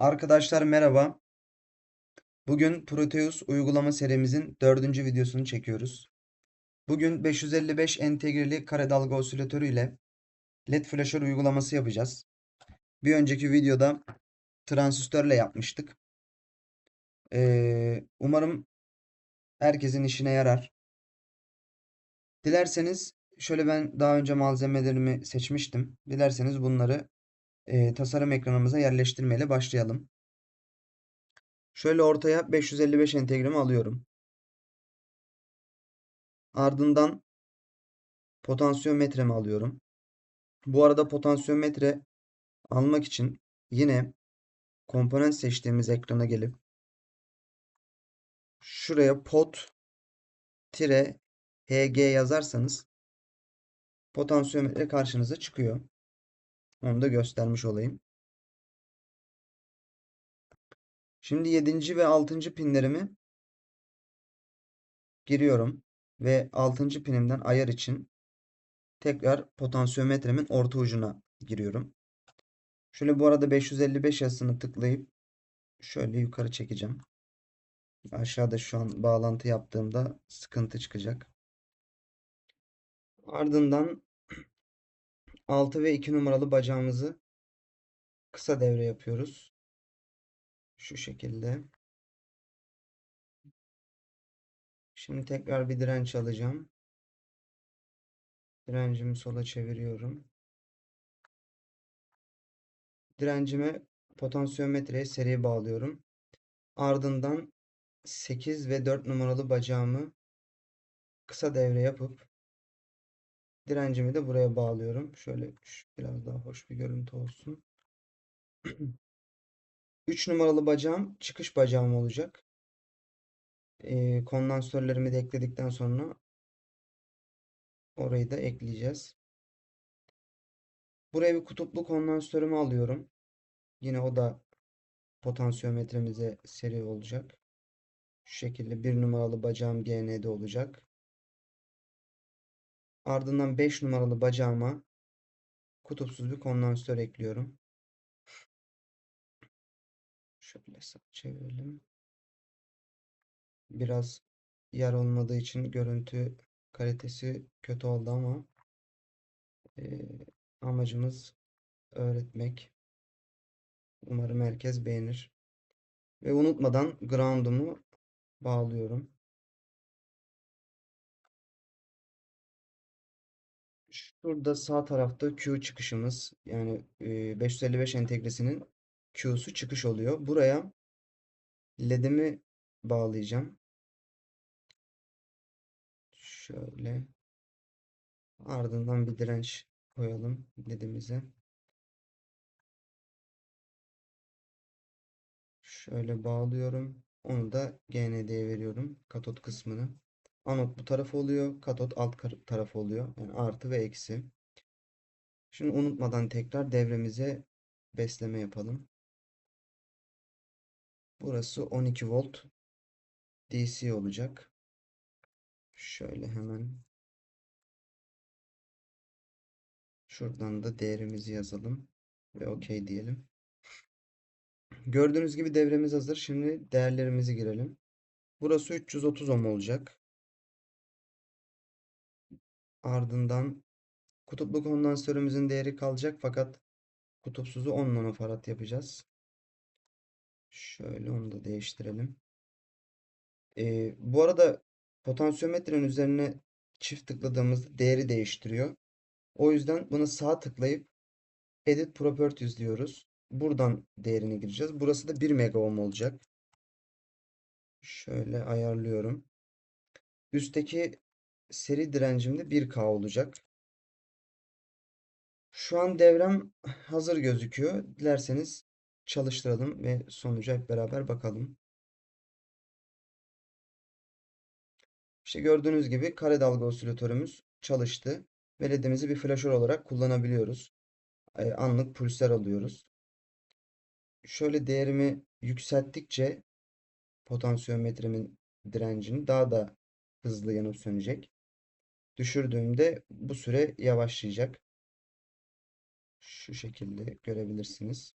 Arkadaşlar merhaba. Bugün Proteus uygulama serimizin dördüncü videosunu çekiyoruz. Bugün 555 entegreli kare dalga osilatörü ile LED flaşör uygulaması yapacağız. Bir önceki videoda transistörle yapmıştık. Ee, umarım herkesin işine yarar. Dilerseniz şöyle ben daha önce malzemelerimi seçmiştim. Dilerseniz bunları e, tasarım ekranımıza yerleştirmeyle başlayalım. Şöyle ortaya 555 entegremi alıyorum. Ardından potansiyometremi alıyorum. Bu arada potansiyometre almak için yine komponent seçtiğimiz ekrana gelip şuraya pot tire HG yazarsanız potansiyometre karşınıza çıkıyor. Onu da göstermiş olayım. Şimdi 7. ve 6. pinlerimi giriyorum ve 6. pinimden ayar için tekrar potansiyometremin orta ucuna giriyorum. Şöyle bu arada 555 yazısını tıklayıp şöyle yukarı çekeceğim. Aşağıda şu an bağlantı yaptığımda sıkıntı çıkacak. Ardından 6 ve 2 numaralı bacağımızı kısa devre yapıyoruz. Şu şekilde. Şimdi tekrar bir direnç alacağım. Direncimi sola çeviriyorum. Direncime potansiyometreye seri bağlıyorum. Ardından 8 ve 4 numaralı bacağımı kısa devre yapıp direncimi de buraya bağlıyorum. Şöyle biraz daha hoş bir görüntü olsun. 3 numaralı bacağım çıkış bacağım olacak. Ee, kondansatörlerimi de ekledikten sonra orayı da ekleyeceğiz. Buraya bir kutuplu kondansatörümü alıyorum. Yine o da potansiyometremize seri olacak. Şu şekilde bir numaralı bacağım GN'de olacak. Ardından 5 numaralı bacağıma kutupsuz bir kondansatör ekliyorum. Şöyle sağ çevirelim. Biraz yer olmadığı için görüntü kalitesi kötü oldu ama e, amacımız öğretmek. Umarım herkes beğenir. Ve unutmadan ground'umu bağlıyorum. Şurada sağ tarafta Q çıkışımız yani e, 555 entegresinin Q'su çıkış oluyor. Buraya LED'imi bağlayacağım. Şöyle. Ardından bir direnç koyalım LED'imize. Şöyle bağlıyorum. Onu da GND'ye veriyorum. Katot kısmını. Anot bu taraf oluyor. Katot alt tarafı oluyor. Yani artı ve eksi. Şimdi unutmadan tekrar devremize besleme yapalım. Burası 12 volt DC olacak. Şöyle hemen şuradan da değerimizi yazalım ve OK diyelim. Gördüğünüz gibi devremiz hazır. Şimdi değerlerimizi girelim. Burası 330 ohm olacak. Ardından kutuplu kondansatörümüzün değeri kalacak fakat kutupsuzu 10 nanofarad yapacağız. Şöyle onu da değiştirelim. Ee, bu arada potansiyometrenin üzerine çift tıkladığımızda değeri değiştiriyor. O yüzden buna sağ tıklayıp Edit Properties diyoruz. Buradan değerini gireceğiz. Burası da 1 mega ohm olacak. Şöyle ayarlıyorum. Üstteki seri direncimde 1K olacak. Şu an devrem hazır gözüküyor. Dilerseniz çalıştıralım ve sonuca hep beraber bakalım. İşte gördüğünüz gibi kare dalga osilatörümüz çalıştı. Ve ledimizi bir flaşör olarak kullanabiliyoruz. Anlık pulsler alıyoruz. Şöyle değerimi yükselttikçe potansiyometremin direncini daha da hızlı yanıp sönecek. Düşürdüğümde bu süre yavaşlayacak. Şu şekilde görebilirsiniz.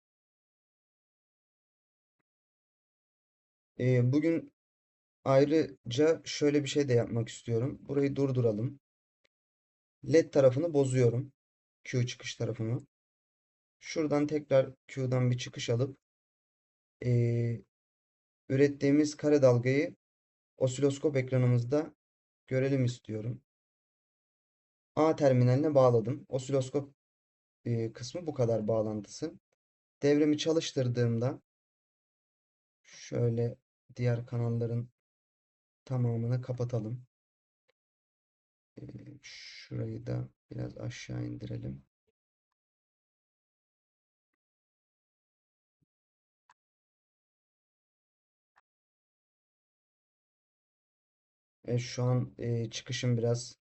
Ee, bugün ayrıca şöyle bir şey de yapmak istiyorum. Burayı durduralım. LED tarafını bozuyorum. Q çıkış tarafını. Şuradan tekrar Q'dan bir çıkış alıp ee, ürettiğimiz kare dalgayı osiloskop ekranımızda görelim istiyorum. A terminaline bağladım. Osiloskop e, kısmı bu kadar bağlantısı. Devremi çalıştırdığımda şöyle diğer kanalların tamamını kapatalım. E, şurayı da biraz aşağı indirelim. E, şu an e, çıkışım biraz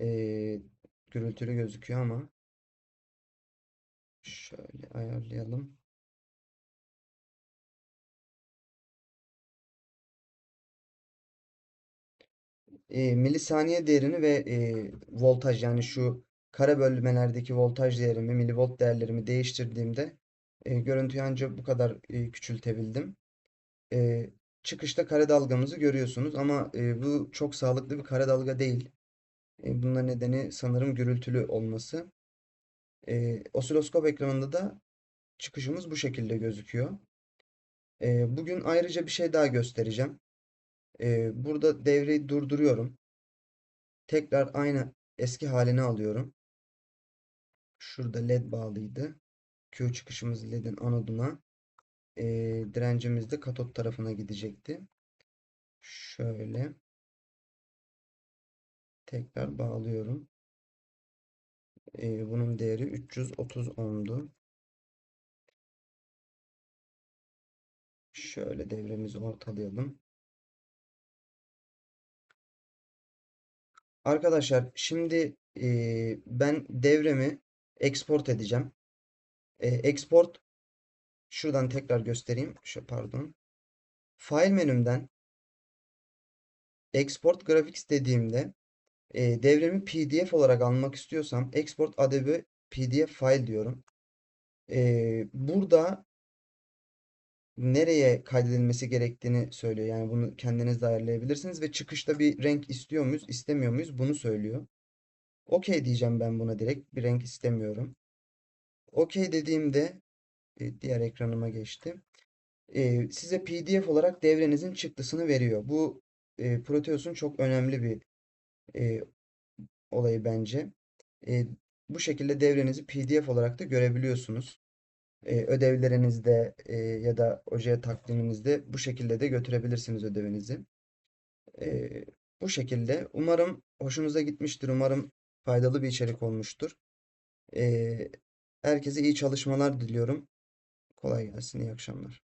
e, gürültülü gözüküyor ama şöyle ayarlayalım. e, milisaniye değerini ve e, voltaj yani şu kare bölmelerdeki voltaj değerimi, milivolt değerlerimi değiştirdiğimde e, görüntüyü ancak bu kadar e, küçültebildim. E, çıkışta kare dalgamızı görüyorsunuz ama e, bu çok sağlıklı bir kare dalga değil. E, bunun nedeni sanırım gürültülü olması. E, osiloskop ekranında da çıkışımız bu şekilde gözüküyor. E, bugün ayrıca bir şey daha göstereceğim. E, burada devreyi durduruyorum. Tekrar aynı eski haline alıyorum. Şurada led bağlıydı. Q çıkışımız ledin anoduna. E, direncimiz de katot tarafına gidecekti. Şöyle. Tekrar bağlıyorum. E, bunun değeri 330 ohm'du. Şöyle devremizi ortalayalım. Arkadaşlar şimdi e, ben devremi export edeceğim. E, export şuradan tekrar göstereyim. Şu, pardon. File menümden export graphics dediğimde e, devremi PDF olarak almak istiyorsam export adobe pdf file diyorum. E, burada nereye kaydedilmesi gerektiğini söylüyor. Yani bunu kendiniz de ayarlayabilirsiniz ve çıkışta bir renk istiyor muyuz, istemiyor muyuz bunu söylüyor. OK diyeceğim ben buna direkt. Bir renk istemiyorum. OK dediğimde e, diğer ekranıma geçtim. E, size PDF olarak devrenizin çıktısını veriyor. Bu e, Proteus'un çok önemli bir e, olayı bence. E, bu şekilde devrenizi PDF olarak da görebiliyorsunuz. E, ödevlerinizde e, ya da oje takdiminizde bu şekilde de götürebilirsiniz ödevinizi. E, bu şekilde. Umarım hoşunuza gitmiştir. Umarım faydalı bir içerik olmuştur. E, herkese iyi çalışmalar diliyorum. Kolay gelsin, iyi akşamlar.